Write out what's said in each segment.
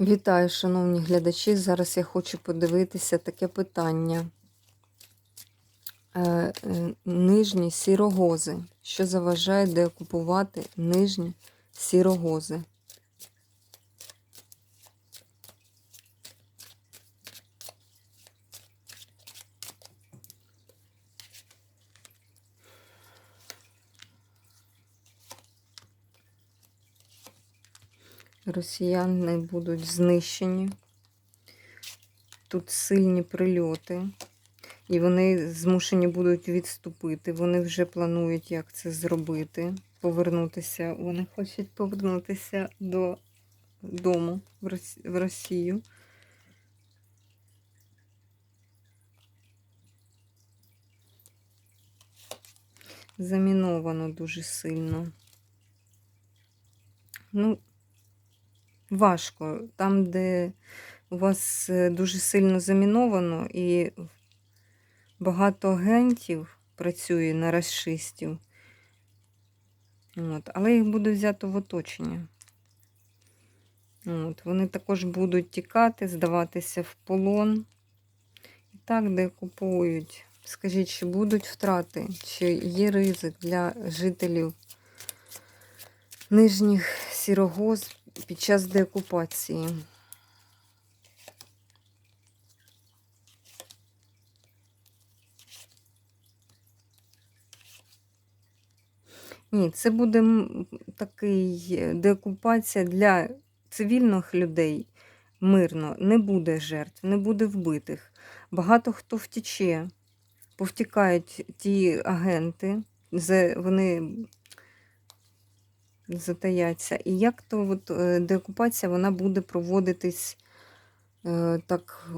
Вітаю, шановні глядачі. Зараз я хочу подивитися таке питання. Е, е, Нижні сірогози. Що заважає деокупувати нижні сірогози? Росіяни будуть знищені. Тут сильні прильоти. І вони змушені будуть відступити. Вони вже планують, як це зробити. Повернутися. Вони хочуть повернутися до дому в в Росію. Заміновано дуже сильно. Ну, важко. Там, де у вас е, дуже сильно заміновано і багато агентів працює на расистів. От. Але їх буде взято в оточення. От. Вони також будуть тікати, здаватися в полон. І так, де купують. Скажіть, чи будуть втрати, чи є ризик для жителів нижніх сірогоз під час деокупації? Ні, це буде такий е, деокупація для цивільних людей мирно. Не буде жертв, не буде вбитих. Багато хто втіче, повтікають ті агенти, вони затаяться. І як то от, е, деокупація вона буде проводитись е, так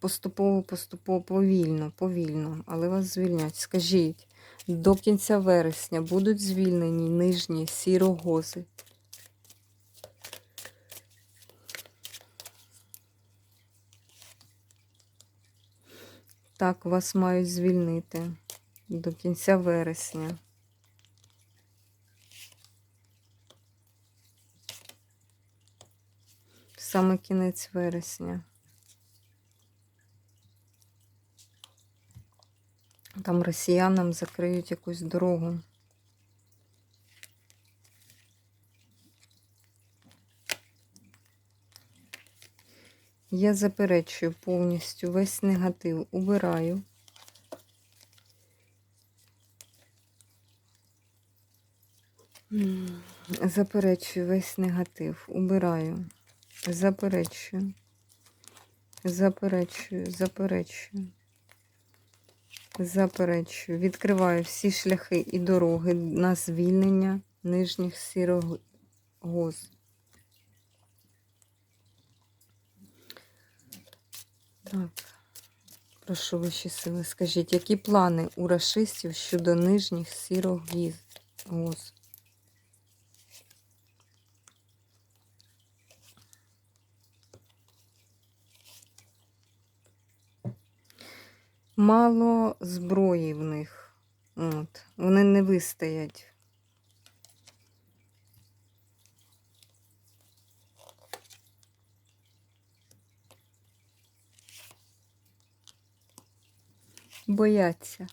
поступово, поступово, повільно, повільно, але вас звільнять. Скажіть, до кінця вересня будуть звільнені нижні сірогози. Так, вас мають звільнити до кінця вересня. Саме кінець вересня. Там росіянам закриють якусь дорогу. Я заперечую повністю весь негатив, убираю. Заперечую весь негатив, убираю. Заперечую. Заперечую, заперечую. Заперечую. Відкриваю всі шляхи і дороги на звільнення нижніх сірогоз. Так, прошу вищі сили, скажіть, які плани у рашистів щодо нижніх сірогіз? Гоз? Мало зброї в них. От. Вони не вистоять. Бояться.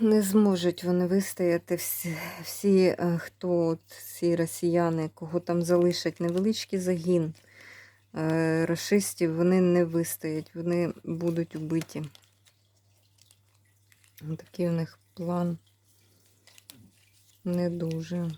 Не зможуть вони вистояти всі, всі е, хто от, ці росіяни, кого там залишать невеличкий загін рашистів, вони не вистоять, вони будуть убиті. Такий у них план не дуже.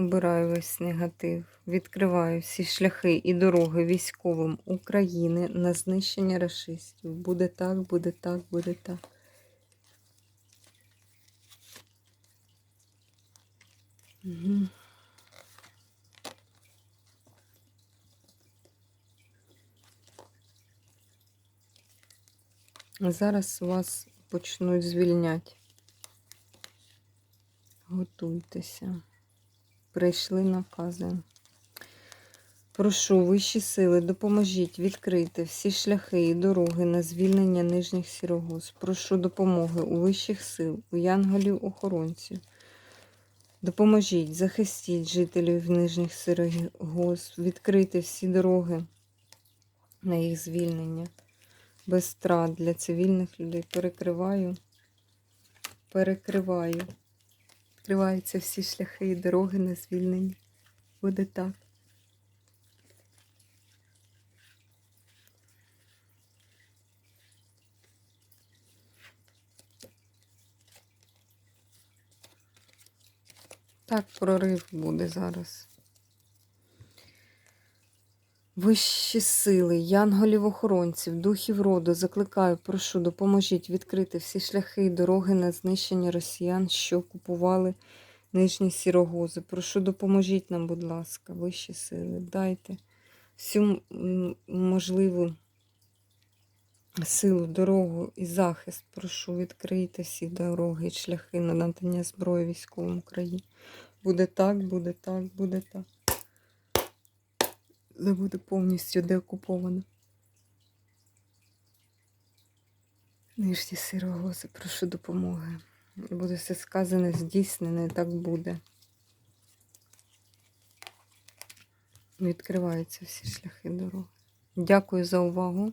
Убираю весь негатив, відкриваю всі шляхи і дороги військовим України на знищення рашистів. Буде так, буде так, буде так. Угу. Зараз вас почнуть звільняти. Готуйтеся. Прийшли накази. Прошу вищі сили, допоможіть відкрити всі шляхи і дороги на звільнення нижніх сірогоз. Прошу допомоги у вищих сил, у янголів-охоронців. Допоможіть, захистіть жителів нижніх сірогоз, відкрити всі дороги на їх звільнення. Без страт для цивільних людей. Перекриваю. Перекриваю. Відкриваються всі шляхи і дороги на звільнення. Буде так. Так, прорив буде зараз. Вищі сили, янголів-охоронців, духів роду, закликаю, прошу, допоможіть відкрити всі шляхи і дороги на знищення росіян, що окупували нижні сірогози. Прошу, допоможіть нам, будь ласка, вищі сили. Дайте всю можливу силу, дорогу і захист. Прошу, відкрийте всі дороги і шляхи на надання зброї військовому Україні. Буде так, буде так, буде так. Буде повністю деокуповано. Нижні сироголоси, прошу допомоги. Буде все сказане, здійснене, так буде. Відкриваються всі шляхи дороги. Дякую за увагу.